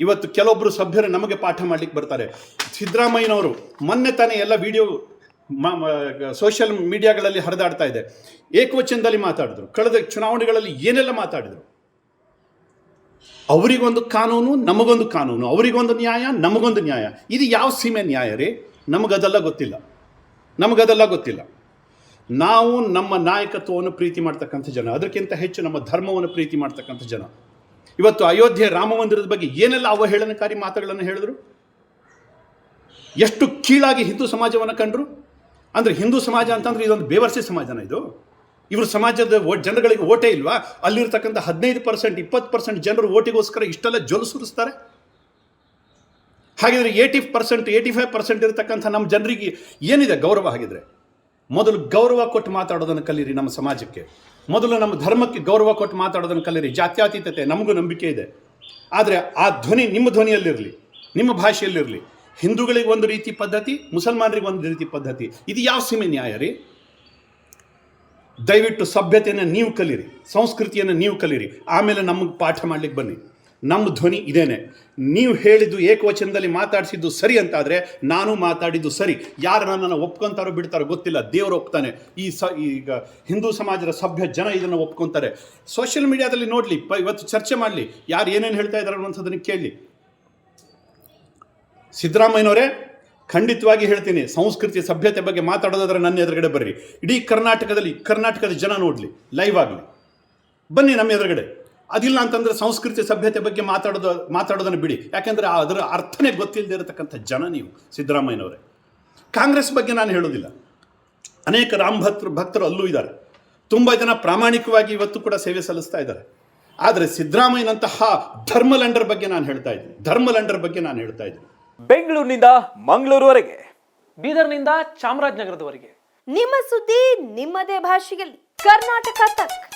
ಇವತ್ತು ಕೆಲವೊಬ್ಬರು ಸಭ್ಯರು ನಮಗೆ ಪಾಠ ಮಾಡ್ಲಿಕ್ಕೆ ಬರ್ತಾರೆ. ಸಿದ್ದರಾಮಯ್ಯನವರು ಮೊನ್ನೆ ತಾನೇ ಎಲ್ಲ ವಿಡಿಯೋ ಸೋಷಿಯಲ್ ಮೀಡಿಯಾಗಳಲ್ಲಿ ಹರಿದಾಡ್ತಾ ಇದೆ. ಏಕವಚನದಲ್ಲಿ ಮಾತಾಡಿದ್ರು. ಕಳೆದ ಚುನಾವಣೆಗಳಲ್ಲಿ ಏನೆಲ್ಲ ಮಾತಾಡಿದರು? ಅವರಿಗೊಂದು ಕಾನೂನು, ನಮಗೊಂದು ಕಾನೂನು. ಅವರಿಗೊಂದು ನ್ಯಾಯ, ನಮಗೊಂದು ನ್ಯಾಯ. ಇದು ಯಾವ ಸೀಮೆ ನ್ಯಾಯ ರೀ? ನಮಗದೆಲ್ಲ ಗೊತ್ತಿಲ್ಲ. ನಮಗದೆಲ್ಲ ಗೊತ್ತಿಲ್ಲ. ನಾವು ನಮ್ಮ ನಾಯಕತ್ವವನ್ನು ಪ್ರೀತಿ ಮಾಡ್ತಕ್ಕಂಥ ಜನ. ಅದಕ್ಕಿಂತ ಹೆಚ್ಚು ನಮ್ಮ ಧರ್ಮವನ್ನು ಪ್ರೀತಿ ಮಾಡ್ತಕ್ಕಂಥ ಜನ. ಇವತ್ತು ಅಯೋಧ್ಯೆ ರಾಮ ಮಂದಿರದ ಬಗ್ಗೆ ಏನೆಲ್ಲ ಅವಹೇಳನಕಾರಿ ಮಾತುಗಳನ್ನು ಹೇಳಿದ್ರು? ಎಷ್ಟು ಕೀಳಾಗಿ ಹಿಂದೂ ಸಮಾಜವನ್ನು ಕಂಡ್ರು? ಅಂದರೆ ಹಿಂದೂ ಸಮಾಜ ಅಂತಂದ್ರೆ ಇದೊಂದು ಬೇವರ್ಸಿ ಸಮಾಜನ ಇದು. ಇವರು ಸಮಾಜದ ಜನಗಳಿಗೆ ಓಟೇ ಇಲ್ವಾ? ಅಲ್ಲಿರ್ತಕ್ಕಂಥ ಹದಿನೈದು ಪರ್ಸೆಂಟ್, ಇಪ್ಪತ್ತು ಪರ್ಸೆಂಟ್ ಜನರು ಓಟಿಗೋಸ್ಕರ ಇಷ್ಟೆಲ್ಲ ಜೊಲು ಸುರಿಸ್ತಾರೆ. ಹಾಗಿದ್ರೆ eighty percent eighty five percent ಇರತಕ್ಕಂಥ ನಮ್ಮ ಜನರಿಗೆ ಏನಿದೆ ಗೌರವ ಹಾಗಿದ್ರೆ? ಮೊದಲು ಗೌರವ ಕೊಟ್ಟು ಮಾತಾಡೋದನ್ನು ಕಲೀರಿ ನಮ್ಮ ಸಮಾಜಕ್ಕೆ. ಮೊದಲು ನಮ್ಮ ಧರ್ಮಕ್ಕೆ ಗೌರವ ಕೊಟ್ಟು ಮಾತಾಡೋದನ್ನು ಕಲೀರಿ. ಜಾತ್ಯಾತೀತತೆ ನಮಗೂ ನಂಬಿಕೆ ಇದೆ. ಆದರೆ ಆ ಧ್ವನಿ ನಿಮ್ಮ ಧ್ವನಿಯಲ್ಲಿರಲಿ, ನಿಮ್ಮ ಭಾಷೆಯಲ್ಲಿರಲಿ. ಹಿಂದೂಗಳಿಗೆ ಒಂದು ರೀತಿ ಪದ್ಧತಿ, ಮುಸಲ್ಮಾನರಿಗೆ ಒಂದು ರೀತಿ ಪದ್ಧತಿ. ಇದು ಯಾವ ಸೀಮೆ ನ್ಯಾಯ ರೀ? ದಯವಿಟ್ಟು ಸಭ್ಯತೆಯನ್ನು ನೀವು ಕಲೀರಿ, ಸಂಸ್ಕೃತಿಯನ್ನು ನೀವು ಕಲೀರಿ. ಆಮೇಲೆ ನಮಗೆ ಪಾಠ ಮಾಡಲಿಕ್ಕೆ ಬನ್ನಿ. ನಮ್ಮ ಧ್ವನಿ ಇದೇನೆ. ನೀವು ಹೇಳಿದ್ದು ಏಕವಚನದಲ್ಲಿ ಮಾತಾಡಿಸಿದ್ದು ಸರಿ ಅಂತಾದರೆ ನಾನು ಮಾತಾಡಿದ್ದು ಸರಿ. ಯಾರು ನನ್ನನ್ನು ಒಪ್ಕೊಂತಾರೋ ಬಿಡ್ತಾರೋ ಗೊತ್ತಿಲ್ಲ. ದೇವರು ಒಪ್ತಾನೆ. ಈ ಸ, ಈಗ ಹಿಂದೂ ಸಮಾಜದ ಸಭ್ಯ ಜನ ಇದನ್ನು ಒಪ್ಕೊತಾರೆ. ಸೋಷಿಯಲ್ ಮೀಡಿಯಾದಲ್ಲಿ ನೋಡಲಿ, ಪ, ಇವತ್ತು ಚರ್ಚೆ ಮಾಡಲಿ. ಯಾರು ಏನೇನು ಹೇಳ್ತಾ ಇದ್ದಾರೆ ಅನ್ನುವಂಥದ್ದನ್ನು ಕೇಳಿ ಸಿದ್ದರಾಮಯ್ಯನವರೇ, ಖಂಡಿತವಾಗಿ ಹೇಳ್ತೀನಿ. ಸಂಸ್ಕೃತಿ ಸಭ್ಯತೆ ಬಗ್ಗೆ ಮಾತಾಡೋದಾದ್ರೆ ನನ್ನ ಎದುರುಗಡೆ ಬರ್ರಿ. ಇಡೀ ಕರ್ನಾಟಕದಲ್ಲಿ ಕರ್ನಾಟಕದ ಜನ ನೋಡಲಿ. ಲೈವ್ ಆಗಲಿ. ಬನ್ನಿ ನಮ್ಮ ಎದುರುಗಡೆ. ಅದಿಲ್ಲ ಅಂತಂದ್ರೆ ಸಂಸ್ಕೃತಿ ಸಭ್ಯತೆ ಬಗ್ಗೆ ಮಾತಾಡೋದು ಮಾತಾಡೋದನ್ನು ಬಿಡಿ. ಯಾಕೆಂದ್ರೆ ಅದರ ಅರ್ಥನೇ ಗೊತ್ತಿಲ್ಲದೆ ಇರತಕ್ಕಂಥ ಜನ ನೀವು ಸಿದ್ದರಾಮಯ್ಯನವರೇ. ಕಾಂಗ್ರೆಸ್ ಬಗ್ಗೆ ನಾನು ಹೇಳೋದಿಲ್ಲ. ಅನೇಕ ರಾಮ್ ಭಕ್ತರು ಭಕ್ತರು ಅಲ್ಲೂ ಇದ್ದಾರೆ. ತುಂಬ ಜನ ಪ್ರಾಮಾಣಿಕವಾಗಿ ಇವತ್ತು ಕೂಡ ಸೇವೆ ಸಲ್ಲಿಸ್ತಾ ಇದ್ದಾರೆ. ಆದರೆ ಸಿದ್ದರಾಮಯ್ಯನಂತಹ ಧರ್ಮಲಂಡರ್ ಬಗ್ಗೆ ನಾನು ಹೇಳ್ತಾ ಇದ್ದೀನಿ. ಧರ್ಮಲಂಡರ್ ಬಗ್ಗೆ ನಾನು ಹೇಳ್ತಾ ಇದ್ದೀನಿ. ಬೆಂಗಳೂರಿನಿಂದ ಮಂಗಳೂರುವರೆಗೆ ಬೀದರ್ನಿಂದ ಚಾಮರಾಜನಗರದವರೆಗೆ. ನಿಮ್ಮ ಸುದ್ದಿ ನಿಮ್ಮದೇ ಭಾಷೆಯಲ್ಲಿ. ಕರ್ನಾಟಕ ತಕ್.